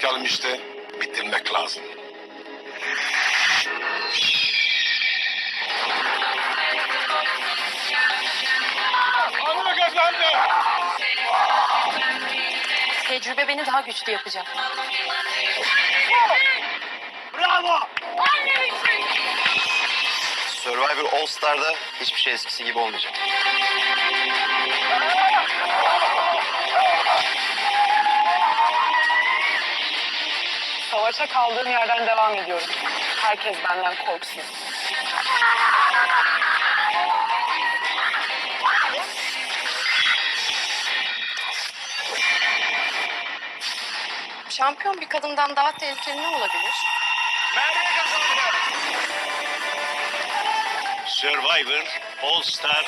gelmişti. Bitirmek lazım. Anne kazandı. Tecrübe beni daha güçlü yapacak. Bravo. Survivor All Star'da hiçbir şey eskisi gibi olmayacak. Savaşa kaldığım yerden devam ediyorum. Herkes benden korksun. Şampiyon bir kadından daha tehlikeli ne olabilir? Merve kazandı. Survivor All Star